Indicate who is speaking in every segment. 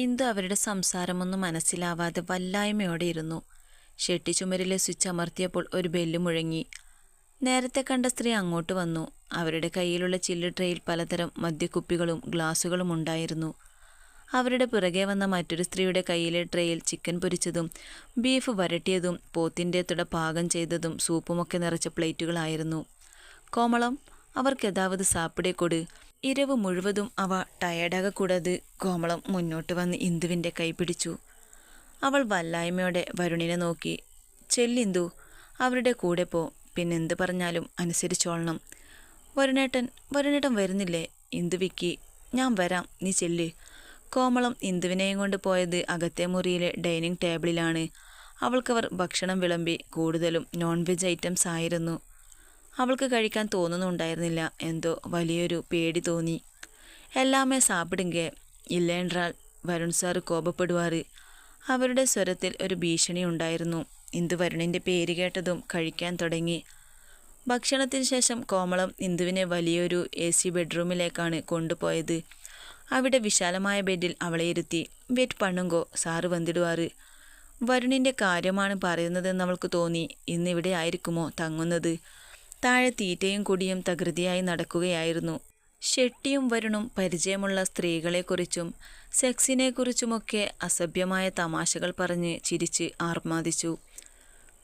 Speaker 1: ഇന്ദു അവരുടെ സംസാരമൊന്നും മനസ്സിലാവാതെ വല്ലായ്മയോടെ ഇരുന്നു ഷെട്ടി ചുമരിലെ സ്വിച്ച് അമർത്തിയപ്പോൾ ഒരു ബെല്ല് മുഴങ്ങി. നേരത്തെ കണ്ട സ്ത്രീ അങ്ങോട്ട് വന്നു. അവരുടെ കയ്യിലുള്ള ചില്ല് ട്രേയിൽ പലതരം മദ്യക്കുപ്പികളും ഗ്ലാസുകളും ഉണ്ടായിരുന്നു. അവരുടെ പിറകെ വന്ന മറ്റൊരു സ്ത്രീയുടെ കയ്യിലെ ട്രേയിൽ ചിക്കൻ പൊരിച്ചതും ബീഫ് വരട്ടിയതും പോത്തിന്റെ തുട പാകം ചെയ്തതും സൂപ്പുമൊക്കെ നിറച്ച പ്ലേറ്റുകളായിരുന്നു. കോമളം അവർക്ക് യഥാവത് സാപ്പിടെ കൊടു? ഇരവ് മുഴുവതും അവ ടയർഡാകക്കൂടാതെ കോമളം മുന്നോട്ട് വന്ന് ഇന്ദുവിന്റെ കൈ പിടിച്ചു. അവൾ വല്ലായ്മയോടെ വരുണിനെ നോക്കി. ചെല്ലിന്ദു അവരുടെ കൂടെ പോ. പിന്നെന്ത് പറഞ്ഞാലും അനുസരിച്ചോളണം. വരുണേട്ടൻ വരുണേട്ടൻ വരുന്നില്ലേ? ഇന്ദുവിക്ക് ഞാൻ വരാം. നീ ചെല്ല് കോമളം ഇന്ദുവിനെയും കൊണ്ട് പോയത് അകത്തെ മുറിയിലെ ഡൈനിങ് ടേബിളിലാണ്. അവൾക്കവർ ഭക്ഷണം വിളമ്പി കൂടുതലും നോൺ വെജ് ഐറ്റംസ് ആയിരുന്നു. അവൾക്ക് കഴിക്കാൻ തോന്നുന്നുണ്ടായിരുന്നില്ല. എന്തോ വലിയൊരു പേടി തോന്നി. എല്ലാമേ സാപ്പിടുങ്കേ ഇല്ലേണ്ടാൽ വരുൺ സാറ് കോപപ്പെടുവാറ്. അവരുടെ സ്വരത്തിൽ ഒരു ഭീഷണി ഉണ്ടായിരുന്നു. ഇന്ദു വരുണിന്റെ പേര് കേട്ടതും കഴിക്കാൻ തുടങ്ങി. ഭക്ഷണത്തിന് ശേഷം കോമളം ഇന്ദുവിനെ വലിയൊരു എ സി ബെഡ്റൂമിലേക്കാണ് കൊണ്ടുപോയത്. അവിടെ വിശാലമായ ബെഡിൽ അവളെ ഇരുത്തി വെറ്റ് പണ്ണുങ്കോ സാറ് വന്നിടുവാറ്. വരുണിന്റെ കാര്യമാണ് പറയുന്നതെന്ന് അവൾക്ക് തോന്നി. ഇന്നിവിടെ ആയിരിക്കുമോ തങ്ങുന്നത്? താഴെ തീറ്റയും കുടിയും തകൃതിയായി നടക്കുകയായിരുന്നു. ഷെട്ടിയും വരുണും പരിചയമുള്ള സ്ത്രീകളെക്കുറിച്ചും സെക്സിനെക്കുറിച്ചുമൊക്കെ അസഭ്യമായ തമാശകൾ പറഞ്ഞ് ചിരിച്ച് ആർമാദിച്ചു.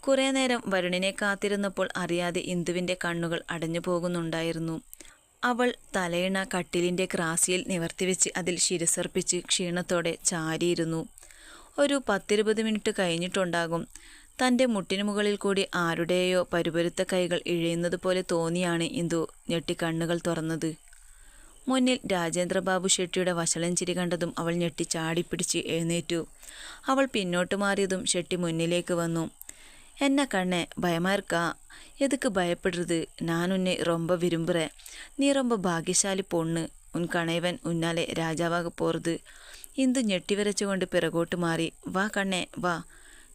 Speaker 1: കുറേ നേരം വരുണിനെ കാത്തിരുന്നപ്പോൾ അറിയാതെ ഇന്ദുവിന്റെ കണ്ണുകൾ അടഞ്ഞു പോകുന്നുണ്ടായിരുന്നു. അവൾ തലയിണ കട്ടിലിന്റെ ക്രാസിയിൽ നിവർത്തിവെച്ച് അതിൽ ശിരസർപ്പിച്ച് ക്ഷീണത്തോടെ ചാരിയിരുന്നു. ഒരു പത്തിരുപത് മിനിറ്റ് കഴിഞ്ഞിട്ടുണ്ടാകും. തന്റെ മുട്ടിനു മുകളിൽ കൂടി ആരുടെയോ പരുപരുത്ത കൈകൾ ഇഴയുന്നത് പോലെ തോന്നിയാണ് ഇന്ദു ഞെട്ടിക്കണ്ണുകൾ തുറന്നത്. മുന്നിൽ രാജേന്ദ്രബാബു ഷെട്ടിയുടെ വശലൻ ചിരി കണ്ടതും അവൾ ഞെട്ടി ചാടിപ്പിടിച്ച് എഴുന്നേറ്റു. അവൾ പിന്നോട്ട് മാറിയതും ഷെട്ടി മുന്നിലേക്ക് വന്നു. എന്നെ കണ്ണെ ഭയമാർക്ക. എതുക്ക് ഭയപ്പെടരുത്. ഞാൻ ഉന്നെ റൊമ്പ വിരുമ്പുറേ. നീ റൊമ്പ ഭാഗ്യശാലി പൊണ്ണ്. ഉൻ കണയവൻ ഉന്നാലെ രാജാവാകെ പോറത് ഇന്ദു ഞെട്ടിവരച്ചുകൊണ്ട് പിറകോട്ട് മാറി. വാ കണ്ണെ വാ.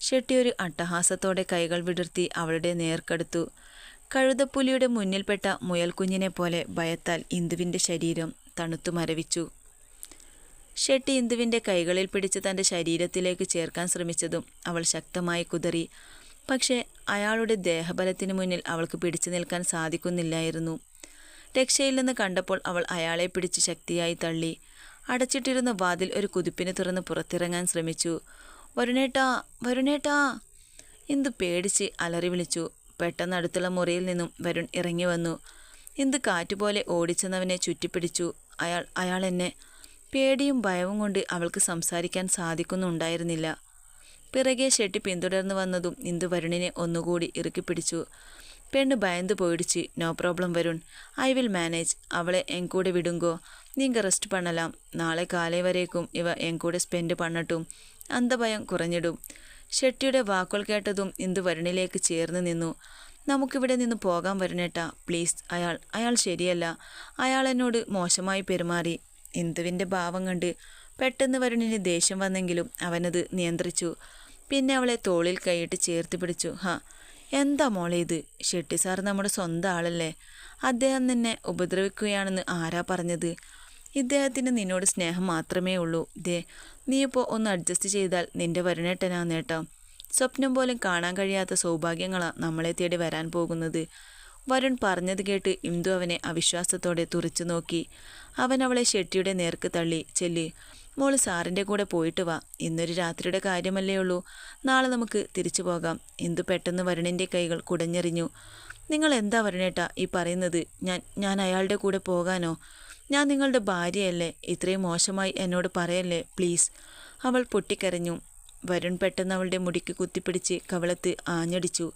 Speaker 1: ഷെട്ടി ഒരു അട്ടഹാസത്തോടെ കൈകൾ വിടർത്തി അവളുടെ നേർക്കടുത്തു. കഴുതപ്പുലിയുടെ മുന്നിൽപ്പെട്ട മുയൽക്കുഞ്ഞിനെ പോലെ ഭയത്താൽ ഇന്ദുവിന്റെ ശരീരം തണുത്തു മരവിച്ചു. ഷെട്ടി ഇന്ദുവിന്റെ കൈകളിൽ പിടിച്ച് തന്റെ ശരീരത്തിലേക്ക് ചേർക്കാൻ ശ്രമിച്ചതും അവൾ ശക്തമായി കുതറി. പക്ഷേ അയാളുടെ ദേഹബലത്തിന് മുന്നിൽ അവൾക്ക് പിടിച്ചു നിൽക്കാൻ സാധിക്കുന്നില്ലായിരുന്നു. രക്ഷയിൽ നിന്ന് കണ്ടപ്പോൾ അവൾ അയാളെ പിടിച്ച് ശക്തിയായി തള്ളി. അടച്ചിട്ടിരുന്ന വാതിൽ ഒരു കുതിപ്പിന് തുറന്ന് പുറത്തിറങ്ങാൻ ശ്രമിച്ചു. വരുണേട്ടാ വരുണേട്ടാ. ഇന്ദു പേടിച്ച് അലറി വിളിച്ചു. പെട്ടെന്ന് അടുത്തുള്ള മുറിയിൽ നിന്നും വരുൺ ഇറങ്ങി വന്നു. ഇന്ദു കാറ്റുപോലെ ഓടിച്ചെന്നവനെ ചുറ്റിപ്പിടിച്ചു. അയാൾ അയാൾ എന്നെ. പേടിയും ഭയവും കൊണ്ട് അവൾക്ക് സംസാരിക്കാൻ സാധിക്കുന്നുണ്ടായിരുന്നില്ല പിറകെ ഷെട്ടി പിന്തുടർന്നു വന്നതും ഇന്ദു വരുണിനെ ഒന്നുകൂടി ഇറുക്കി പിടിച്ചു. പെണ്ണ് ഭയന്ന് പോയിടിച്ച് no problem Varun. I will manage. അവളെ എങ്കൂടെ കൂടെ വിടുങ്കോ? നീങ്ക റെസ്റ്റ് പണലാം നാളെ കാലേ വരേക്കും ഇവ എങ്കൂടെ കൂടെ സ്പെൻഡ് പണ്ണട്ടും. അന്തഭയം കുറഞ്ഞിടും. ഷെട്ടിയുടെ വാക്കുകൾ കേട്ടതും ഇന്ദു വരുണിലേക്ക് ചേർന്ന് നിന്നു. നമുക്കിവിടെ നിന്ന് പോകാൻ വരണേട്ട പ്ലീസ്. അയാൾ അയാൾ ശരിയല്ല. അയാൾ എന്നോട് മോശമായി പെരുമാറി. ഇന്ദുവിന്റെ ഭാവം കണ്ട് പെട്ടെന്ന് വരുണിന് ദേഷ്യം വന്നെങ്കിലും അവനത് നിയന്ത്രിച്ചു. പിന്നെ അവളെ തോളിൽ കൈയിട്ട് ചേർത്ത് പിടിച്ചു. ഹാ എന്താ മോളെ ഇത്? ഷെട്ടി സാർ നമ്മുടെ സ്വന്തം ആളല്ലേ. അദ്ദേഹം നിന്നെ ഉപദ്രവിക്കുകയാണെന്ന് ആരാ പറഞ്ഞത്? ഇദ്ദേഹത്തിന് നിന്നോട് സ്നേഹം മാത്രമേ ഉള്ളൂ. ദേ നീയിപ്പോൾ ഒന്ന് അഡ്ജസ്റ്റ് ചെയ്താൽ നിന്റെ വരുണേട്ടനാ നേട്ടോ സ്വപ്നം പോലും കാണാൻ കഴിയാത്ത സൗഭാഗ്യങ്ങളാണ് നമ്മളെ തേടി വരാൻ പോകുന്നത്. വരുൺ പറഞ്ഞത് കേട്ട് ഇന്ദു അവനെ അവിശ്വാസത്തോടെ തുറച്ചു നോക്കി. അവൻ അവളെ ഷെട്ടിയുടെ നേർക്ക് തള്ളി ചെല്ലി മോൾ സാറിന്റെ കൂടെ പോയിട്ട് വാ. ഇന്നൊരു രാത്രിയുടെ കാര്യമല്ലേ ഉള്ളൂ. നാളെ നമുക്ക് തിരിച്ചു പോകാം. ഇന്ദു പെട്ടെന്ന് വരുണിന്റെ കൈകൾ കുടഞ്ഞെറിഞ്ഞു. നിങ്ങൾ എന്താ വരണേട്ടാ ഈ പറയുന്നത്? ഞാൻ ഞാൻ അയാളുടെ കൂടെ പോകാനോ? ഞാൻ നിങ്ങളുടെ ഭാര്യയല്ലേ? ഇത്രയും മോശമായി എന്നോട് പറയല്ലേ? പ്ലീസ്. അവൾ പൊട്ടിക്കരഞ്ഞു. വരുൺ പെട്ടെന്ന് അവളുടെ മുടിക്ക് കുത്തിപ്പിടിച്ച് കവളത്ത് ആഞ്ഞടിച്ചു.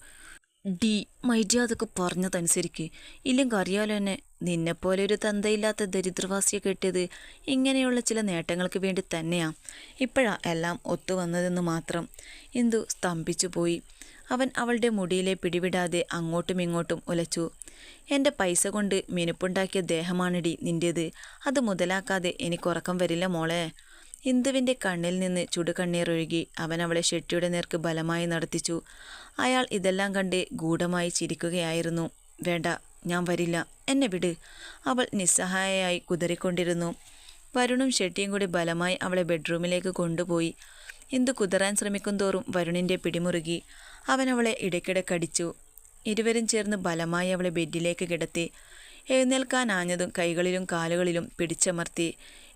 Speaker 1: ഡി മൈര്യാദക്ക് പറഞ്ഞതനുസരിക്ക്. ഇല്ലെങ്കിൽ അറിയാലോ എന്നെ. നിന്നെപ്പോലെ ഒരു തന്തയില്ലാത്ത ദരിദ്രവാസിയെ കെട്ടിയത് ഇങ്ങനെയുള്ള ചില നേട്ടങ്ങൾക്ക് വേണ്ടി തന്നെയാ. ഇപ്പോഴാ എല്ലാം ഒത്തുവന്നതെന്ന് മാത്രം. ഇന്ദു സ്തംഭിച്ചു പോയി അവൻ അവളുടെ മുടിയിലെ പിടിവിടാതെ അങ്ങോട്ടും ഇങ്ങോട്ടും ഉലച്ചു. എന്റെ പൈസ കൊണ്ട് മിനുപ്പുണ്ടാക്കിയ ദേഹമാണിടി നിന്റേത് അത് മുതലാക്കാതെ എനിക്കുറക്കം വരില്ല മോളെ. ഇന്ദുവിന്റെ കണ്ണിൽ നിന്ന് ചുടുകണ്ണീർ ഒഴുകി അവൻ അവളെ ഷെട്ടിയുടെ നേർക്ക് ബലമായി നടത്തിച്ചു. അയാൾ ഇതെല്ലാം കണ്ട് ഗൂഢമായി ചിരിക്കുകയായിരുന്നു. വേണ്ട ഞാൻ വരില്ല. എന്നെ വിട്. അവൾ നിസ്സഹായയായി കുതറിക്കൊണ്ടിരുന്നു. വരുണും ഷെട്ടിയും കൂടി ബലമായി അവളെ ബെഡ്റൂമിലേക്ക് കൊണ്ടുപോയി. ഇന്ദു കുതിരാൻ ശ്രമിക്കും തോറും വരുണിന്റെ പിടിമുറുകി. അവൻ അവളെ ഇടയ്ക്കിടെ കടിച്ചു. ഇരുവരും ചേർന്ന് ബലമായി അവളെ ബെഡിലേക്ക് കിടത്തി. എഴുന്നേൽക്കാൻ എഴുന്നേൽക്കാനാഞ്ഞതും കൈകളിലും കാലുകളിലും പിടിച്ചമർത്തി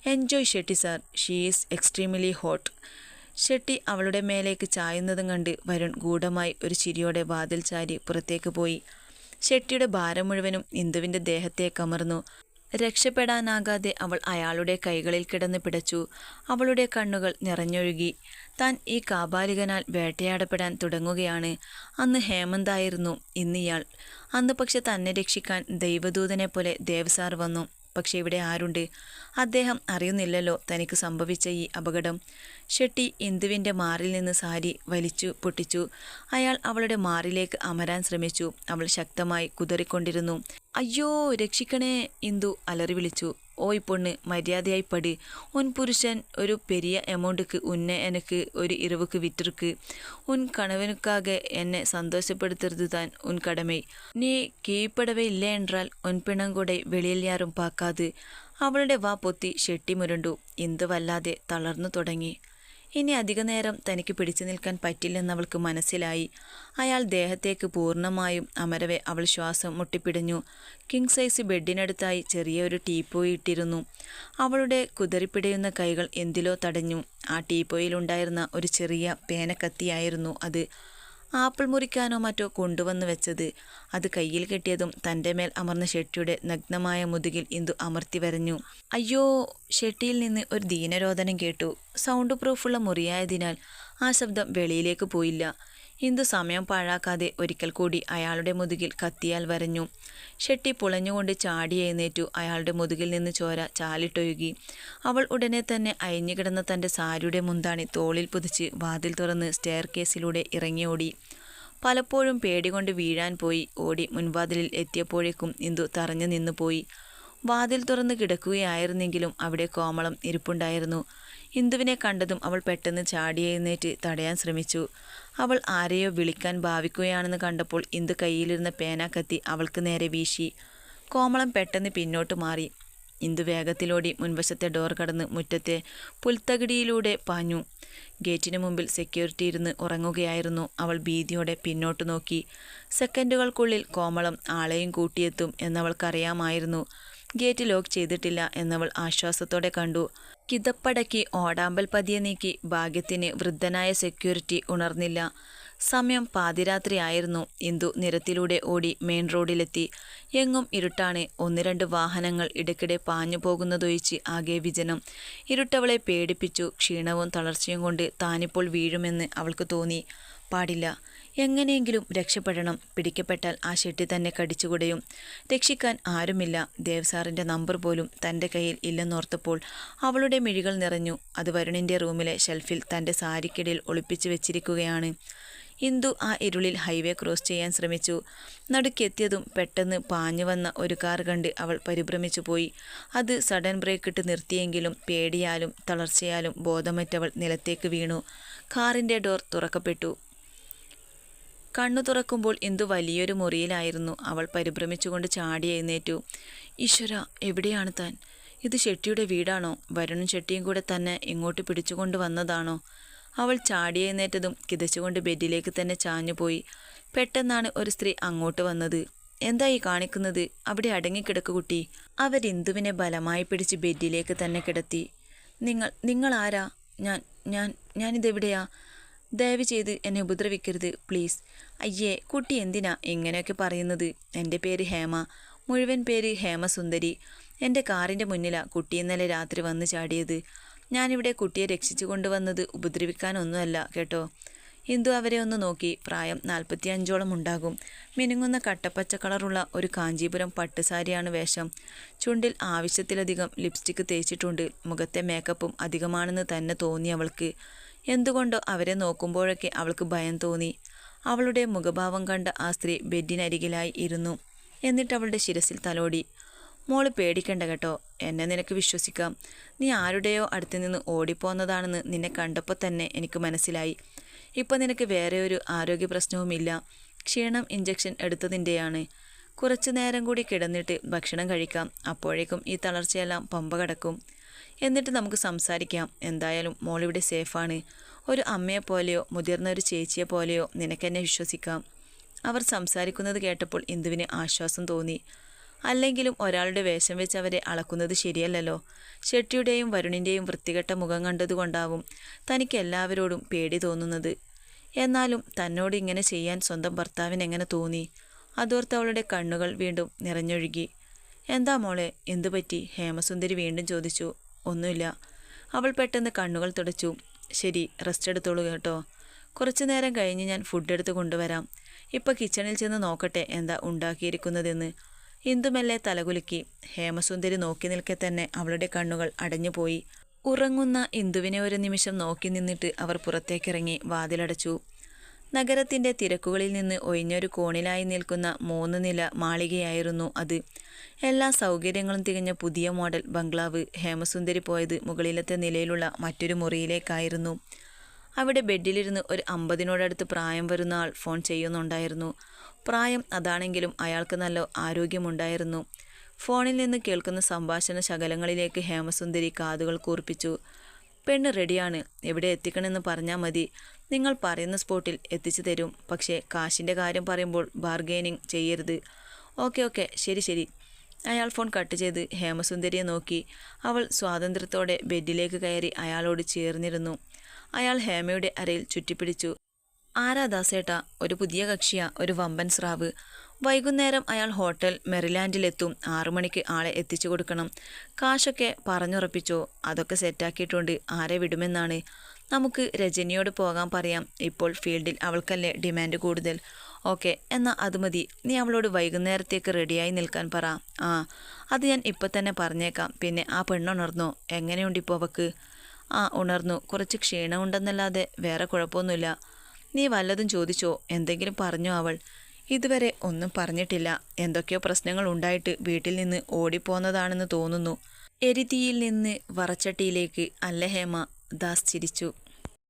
Speaker 1: enjoy Shetty sir she is extremely hot Shetty അവളുടെ മേലേക്ക് ചായുന്നതും കണ്ട് വരുൺ ഗൂഢമായി ഒരു ചിരിയോടെ വാതിൽ ചാരി പുറത്തേക്ക് പോയി. ഷെട്ടിയുടെ ഭാരം മുഴുവനും ഇന്ദുവിന്റെ ദേഹത്തെ കമർന്നു. രക്ഷപ്പെടാനാകാതെ അവൾ അയാളുടെ കൈകളിൽ കിടന്ന് പിടച്ചു. അവളുടെ കണ്ണുകൾ നിറഞ്ഞൊഴുകി. താൻ ഈ കാബാലികനാൽ വേട്ടയാടപ്പെടാൻ തുടങ്ങുകയാണ്. അന്ന് ഹേമന്തായിരുന്നു ഇന്നിയാൾ. അന്ന് പക്ഷെ തന്നെ രക്ഷിക്കാൻ ദൈവദൂതനെ പോലെ ദേവസാർ വന്നു. പക്ഷെ ഇവിടെ ആരുണ്ട്? അദ്ദേഹം അറിയുന്നില്ലല്ലോ തനിക്ക് സംഭവിച്ച ഈ അപകടം. ഷെട്ടി ഇന്ദുവിന്റെ മാറിൽ നിന്ന് സാരി വലിച്ചു പൊട്ടിച്ചു. അയാൾ അവളുടെ മാറിലേക്ക് അമരാൻ ശ്രമിച്ചു. അവൾ ശക്തമായി കുതറിക്കൊണ്ടിരുന്നു. അയ്യോ രക്ഷിക്കണേ ഇന്ദു അലറി വിളിച്ചു. ഓയ് പൊണ്ണ് മര്യാദയായി പടി. ഉൻ പുരുഷൻ ഒരു പെരിയ എമൗണ്ടുക്ക് ഉന്നെ എനക്ക് ഒരു ഇരവുക്ക് വിറ്റിருக்கு ഉൻ കണവനുക്കാകെ എന്നെ സന്തോഷപ്പെടുത്തരുത് താൻ ഉൻ കടമൈ നീ കീഴ്പ്പെടവേ ഇല്ല என்றால் ഉൻ പിണം കൂടെ വെളിയിൽ യാരും പാക്കാതെ. അവളുടെ വാ പൊത്തി ഷെട്ടി മുരണ്ടു. ഇന്ത് വല്ലാതെ തളർന്നു തുടങ്ങി. ഇനി അധികനേരം തനിക്ക് പിടിച്ചു നിൽക്കാൻ പറ്റില്ലെന്നവൾക്ക് മനസ്സിലായി. അയാൾ ദേഹത്തേക്ക് പൂർണമായും അമരവെ അവൾ ശ്വാസം മുട്ടിപ്പിടിഞ്ഞു. കിങ് സൈസ് ബെഡിനടുത്തായി ചെറിയൊരു ടീപ്പോയി ഇട്ടിരുന്നു. അവളുടെ കുതറിപ്പിടയുന്ന കൈകൾ എന്തിലോ തടഞ്ഞു. ആ ടീപ്പോയിലുണ്ടായിരുന്ന ഒരു ചെറിയ പേനക്കത്തിയായിരുന്നു അത്. ആപ്പിൾ മുറിക്കാനോ മറ്റോ കൊണ്ടുവന്നു വെച്ചത്. അത് കയ്യിൽ കെട്ടിയതും തന്റെ മേൽ അമർന്ന ഷെട്ടിയുടെ നഗ്നമായ മുതുകിൽ ഇന്ദു അമർത്തി വരഞ്ഞു. അയ്യോ ഷെട്ടിയിൽ നിന്ന് ഒരു ദീനരോധനം കേട്ടു. സൗണ്ട് പ്രൂഫുള്ള മുറിയായതിനാൽ ആ ശബ്ദം വെളിയിലേക്ക് പോയില്ല. ഇന്ദു സമയം പാഴാക്കാതെ ഒരിക്കൽ കൂടി അയാളുടെ മുതുകിൽ കത്തിയാൽ വരഞ്ഞു. ഷെട്ടി പുളഞ്ഞുകൊണ്ട് ചാടി എഴുന്നേറ്റു. അയാളുടെ മുതുകിൽ നിന്ന് ചോര ചാലിട്ടൊഴുകി. അവൾ ഉടനെ തന്നെ അയഞ്ഞുകിടന്ന തന്റെ സാരിയുടെ മുന്താണി തോളിൽ പുതിച്ച് വാതിൽ തുറന്ന് സ്റ്റെയർ കേസിലൂടെ ഇറങ്ങിയോടി പലപ്പോഴും പേടികൊണ്ട് വീഴാൻ പോയി. ഓടി മുൻവാതിലിൽ എത്തിയപ്പോഴേക്കും ഇന്ദു തറഞ്ഞു നിന്നു പോയി വാതിൽ തുറന്ന് കിടക്കുകയായിരുന്നെങ്കിലും അവിടെ കോമളം ഇരിപ്പുണ്ടായിരുന്നു. ഇന്ദുവിനെ കണ്ടതും അവൾ പെട്ടെന്ന് ചാടിയെഴുന്നേറ്റ് തടയാൻ ശ്രമിച്ചു. അവൾ ആരെയോ വിളിക്കാൻ ഭാവിക്കുകയാണെന്ന് കണ്ടപ്പോൾ ഇന്ദു കയ്യിലിരുന്ന പേന കത്തി അവൾക്ക് നേരെ വീശി. കോമളം പെട്ടെന്ന് പിന്നോട്ട് മാറി. ഇന്ദു വേഗത്തിലോടി മുൻവശത്തെ ഡോർ കടന്ന് മുറ്റത്തെ പുൽത്തകിടിയിലൂടെ പാഞ്ഞു. ഗേറ്റിന് മുമ്പിൽ സെക്യൂരിറ്റി ഇരുന്ന് ഉറങ്ങുകയായിരുന്നു. അവൾ ഭീതിയോടെ പിന്നോട്ട് നോക്കി. സെക്കൻഡുകൾക്കുള്ളിൽ കോമളം ആളെയും കൂട്ടിയെത്തും എന്നവൾക്കറിയാമായിരുന്നു. ഗേറ്റ് ലോക്ക് ചെയ്തിട്ടില്ല എന്നവൾ ആശ്വാസത്തോടെ കണ്ടു. കിതപ്പടക്കി ഓടാമ്പൽ പതിയെ നീക്കി ഭാഗ്യത്തിന് വൃദ്ധനായ സെക്യൂരിറ്റി ഉണർന്നില്ല. സമയം പാതിരാത്രിയായിരുന്നു ഇന്ദു നിരത്തിലൂടെ ഓടി മെയിൻ റോഡിലെത്തി എങ്ങും ഇരുട്ടാണ്. ഒന്ന് രണ്ട് വാഹനങ്ങൾ ഇടയ്ക്കിടെ പാഞ്ഞു പോകുന്നതൊഴിച്ച് ആകെ വിജനം. ഇരുട്ടവളെ പേടിപ്പിച്ചു. ക്ഷീണവും തളർച്ചയും കൊണ്ട് താനിപ്പോൾ വീഴുമെന്ന് അവൾക്ക് തോന്നി. പാടില്ല. എങ്ങനെയെങ്കിലും രക്ഷപ്പെടണം. പിടിക്കപ്പെട്ടാൽ ആ ഷെട്ടി തന്നെ കടിച്ചുകൂടെയും. രക്ഷിക്കാൻ ആരുമില്ല. ദേവ്സാറിന്റെ നമ്പർ പോലും തന്റെ കയ്യിൽ ഇല്ലെന്നോർത്തപ്പോൾ അവളുടെ മിഴികൾ നിറഞ്ഞു. അത് വരുണിന്റെ റൂമിലെ ഷെൽഫിൽ തന്റെ സാരിക്കിടയിൽ ഒളിപ്പിച്ചു വെച്ചിരിക്കുകയാണ്. ഇന്ദു ആ ഇരുളിൽ ഹൈവേ ക്രോസ് ചെയ്യാൻ ശ്രമിച്ചു. നടുക്കെത്തിയതും പെട്ടെന്ന് പാഞ്ഞു വന്ന ഒരു കാർ കണ്ട് അവൾ പരിഭ്രമിച്ചു പോയി. അത് സഡൻ ബ്രേക്ക് ഇട്ട് നിർത്തിയെങ്കിലും പേടിയാലും തളർച്ചയാലും ബോധമറ്റവൾ നിലത്തേക്ക് വീണു. കാറിന്റെ ഡോർ തുറക്കപ്പെട്ടു. കണ്ണു തുറക്കുമ്പോൾ എന്തു വലിയൊരു മുറിയിലായിരുന്നു. അവൾ പരിഭ്രമിച്ചുകൊണ്ട് ചാടി എഴുന്നേറ്റു. ഈശ്വര എവിടെയാണ് താൻ? ഇത് ഷെട്ടിയുടെ വീടാണോ? വരുണും ഷെട്ടിയും കൂടെ തന്നെ എങ്ങോട്ട് പിടിച്ചുകൊണ്ട് വന്നതാണോ? അവൾ ചാടി എഴുന്നേറ്റതും കിതച്ചുകൊണ്ട് ബെഡിലേക്ക് തന്നെ ചാഞ്ഞുപോയി. പെട്ടെന്നാണ് ഒരു സ്ത്രീ അങ്ങോട്ട് വന്നത്. എന്തായി കാണിക്കുന്നത്? അവിടെ അടങ്ങിക്കിടക്കു കുട്ടി. അവരിന്ദുവിനെ ബലമായി പിടിച്ച് ബെഡിലേക്ക് തന്നെ കിടത്തി. നിങ്ങൾ ആരാ ഞാൻ ഞാൻ ഞാനിതെവിടെയാ? ദയവ് ചെയ്ത് എന്നെ ഉപദ്രവിക്കരുത് പ്ലീസ് അയ്യേ കുട്ടി എന്തിനാ ഇങ്ങനെയൊക്കെ പറയുന്നത്? എന്റെ പേര് ഹേമ. മുഴുവൻ പേര് ഹേമസുന്ദരി. എന്റെ കാറിന്റെ മുന്നിലാണ് കുട്ടി ഇന്നലെ രാത്രി വന്ന് ചാടിയത്. ഞാനിവിടെ കുട്ടിയെ രക്ഷിച്ചു കൊണ്ടുവന്നത് ഉപദ്രവിക്കാനൊന്നുമല്ല കേട്ടോ. ഹിന്ദു അവരെ ഒന്ന് നോക്കി. പ്രായം നാൽപ്പത്തി അഞ്ചോളം ഉണ്ടാകും. മിനുങ്ങുന്ന കട്ടപ്പച്ച കളറുള്ള ഒരു കാഞ്ചീപുരം പട്ടുസാരിയാണ് വേഷം. ചുണ്ടിൽ ആവശ്യത്തിലധികം ലിപ്സ്റ്റിക്ക് തേച്ചിട്ടുണ്ട്. മുഖത്തെ മേക്കപ്പും അധികമാണെന്ന് തന്നെ തോന്നി അവൾക്ക്. എന്തുകൊണ്ടോ അവരെ നോക്കുമ്പോഴൊക്കെ അവൾക്ക് ഭയം തോന്നി. അവളുടെ മുഖഭാവം കണ്ട ആ സ്ത്രീ ബെഡിനരികിലായി ഇരുന്നു. എന്നിട്ട് അവളുടെ ശിരസിൽ തലോടി. മോൾ പേടിക്കണ്ട കേട്ടോ. എന്നെ നിനക്ക് വിശ്വസിക്കാം. നീ ആരുടെയോ അടുത്ത് നിന്ന് ഓടിപ്പോന്നതാണെന്ന് നിന്നെ കണ്ടപ്പോൾ തന്നെ എനിക്ക് മനസ്സിലായി. ഇപ്പം നിനക്ക് വേറെ ഒരു ആരോഗ്യ പ്രശ്നവുമില്ല. ക്ഷീണം ഇഞ്ചക്ഷൻ എടുത്തതിന്റെയാണ് കുറച്ചു നേരം കൂടി കിടന്നിട്ട് ഭക്ഷണം കഴിക്കാം. അപ്പോഴേക്കും ഈ തളർച്ചയെല്ലാം പമ്പ കടക്കും. എന്നിട്ട് നമുക്ക് സംസാരിക്കാം. എന്തായാലും മോളിവിടെ സേഫാണ് ഒരു അമ്മയെ പോലെയോ മുതിർന്ന ഒരു ചേച്ചിയെ പോലെയോ നിനക്കെന്നെ വിശ്വസിക്കാം. അവർ സംസാരിക്കുന്നത് കേട്ടപ്പോൾ ഇന്ദുവിന് ആശ്വാസം തോന്നി. അല്ലെങ്കിലും ഒരാളുടെ വേഷം വെച്ച് അവരെ അളക്കുന്നത് ശരിയല്ലല്ലോ. ഷെട്ടിയുടെയും വരുണിന്റെയും വൃത്തികെട്ട മുഖം കണ്ടതുകൊണ്ടാവും തനിക്ക് എല്ലാവരോടും പേടി തോന്നുന്നത്. എന്നാലും തന്നോട് ഇങ്ങനെ ചെയ്യാൻ സ്വന്തം ഭർത്താവിന് എങ്ങനെ തോന്നി? അതോർത്ത് അവളുടെ കണ്ണുകൾ വീണ്ടും നിറഞ്ഞൊഴുകി. എന്താ മോളെ എന്തു പറ്റി ഹേമസുന്ദരി വീണ്ടും ചോദിച്ചു. ഒന്നുമില്ല. അവൾ പെട്ടെന്ന് കണ്ണുകൾ തുടച്ചു. ശരി റെസ്റ്റ് എടുത്തോളൂ കേട്ടോ. കുറച്ചു നേരം കഴിഞ്ഞ് ഞാൻ ഫുഡ് എടുത്ത് കൊണ്ടുവരാം. ഇപ്പോൾ കിച്ചണിൽ ചെന്ന് നോക്കട്ടെ എന്താ ഉണ്ടാക്കിയിരിക്കുന്നതെന്ന്. ഇന്ദുമെല്ലെ തലകുലുക്കി. ഹേമസുന്ദരി നോക്കി നിൽക്കെ തന്നെ അവളുടെ കണ്ണുകൾ അടഞ്ഞുപോയി. ഉറങ്ങുന്ന ഇന്ദുവിനെ ഒരു നിമിഷം നോക്കി നിന്നിട്ട് അവർ പുറത്തേക്കിറങ്ങി വാതിലടച്ചു. നഗരത്തിന്റെ തിരക്കുകളിൽ നിന്ന് ഒഴിഞ്ഞൊരു കോണിലായി നിൽക്കുന്ന മൂന്ന് നില മാളികയായിരുന്നു അത്. എല്ലാ സൗകര്യങ്ങളും തികഞ്ഞ പുതിയ മോഡൽ ബംഗ്ലാവ് ഹേമസുന്ദരി പോയത് മുകളിലത്തെ നിലയിലുള്ള മറ്റൊരു മുറിയിലേക്കായിരുന്നു. അവിടെ ബെഡിലിരുന്ന് ഒരു അമ്പതിനോടടുത്ത് പ്രായം വരുന്ന ആൾ ഫോൺ ചെയ്യുന്നുണ്ടായിരുന്നു. പ്രായം അതാണെങ്കിലും അയാൾക്ക് നല്ല ആരോഗ്യമുണ്ടായിരുന്നു. ഫോണിൽ നിന്ന് കേൾക്കുന്ന സംഭാഷണ ശകലങ്ങളിലേക്ക് ഹേമസുന്ദരി കാതുകൾ കൂർപ്പിച്ചു. പെണ്ണ് റെഡിയാണ്. എവിടെ എത്തിക്കണമെന്ന് പറഞ്ഞാൽ മതി. നിങ്ങൾ പറയുന്ന സ്പോട്ടിൽ എത്തിച്ചു തരും. പക്ഷേ കാശിന്റെ കാര്യം പറയുമ്പോൾ ബാർഗെയിനിങ് ചെയ്യരുത്. Okay okay. ശരി ശരി. അയാൾ ഫോൺ കട്ട് ചെയ്ത് ഹേമസുന്ദരിയെ നോക്കി. അവൾ സ്വാതന്ത്ര്യത്തോടെ ബെഡിലേക്ക് കയറി അയാളോട് ചേർന്നിരുന്നു. അയാൾ ഹേമയുടെ അരയിൽ ചുറ്റിപ്പിടിച്ചു. ആരാ ദാസേട്ട? ഒരു പുതിയ കക്ഷിയാ. ഒരു വമ്പൻ സ്രാവ്. വൈകുന്നേരം അയാൾ ഹോട്ടൽ മെറിലാൻഡിലെത്തും. മണിക്ക് ആളെ എത്തിച്ചു കൊടുക്കണം. കാശൊക്കെ പറഞ്ഞുറപ്പിച്ചോ. അതൊക്കെ സെറ്റാക്കിയിട്ടുണ്ട്. ആരെ വിടുമെന്നാണ്. നമുക്ക് രജനിയോട് പോകാൻ പറയാം. ഇപ്പോൾ ഫീൽഡിൽ അവൾക്കല്ലേ ഡിമാൻഡ് കൂടുതൽ. ഓക്കെ എന്നാൽ അത് മതി. നീ അവളോട് വൈകുന്നേരത്തേക്ക് റെഡിയായി നിൽക്കാൻ പറ. ആ അത് ഞാൻ ഇപ്പം തന്നെ പറഞ്ഞേക്കാം. പിന്നെ ആ പെണ്ണുണർന്നോ? എങ്ങനെയുണ്ട് ഇപ്പോൾ അവക്ക്? ആ ഉണർന്നു. കുറച്ച് ക്ഷീണമുണ്ടെന്നല്ലാതെ വേറെ കുഴപ്പമൊന്നുമില്ല. നീ വല്ലതും ചോദിച്ചോ? എന്തെങ്കിലും പറഞ്ഞോ അവൾ. ഇതുവരെ ഒന്നും പറഞ്ഞിട്ടില്ല. എന്തൊക്കെയോ പ്രശ്നങ്ങൾ ഉണ്ടായിട്ട് വീട്ടിൽ നിന്ന് ഓടിപ്പോന്നതാണെന്ന് തോന്നുന്നു. എരിതിയിൽ നിന്ന് വറച്ചട്ടിയിലേക്ക് അല്ലഹേമ ദാസ് ചിരിച്ചു.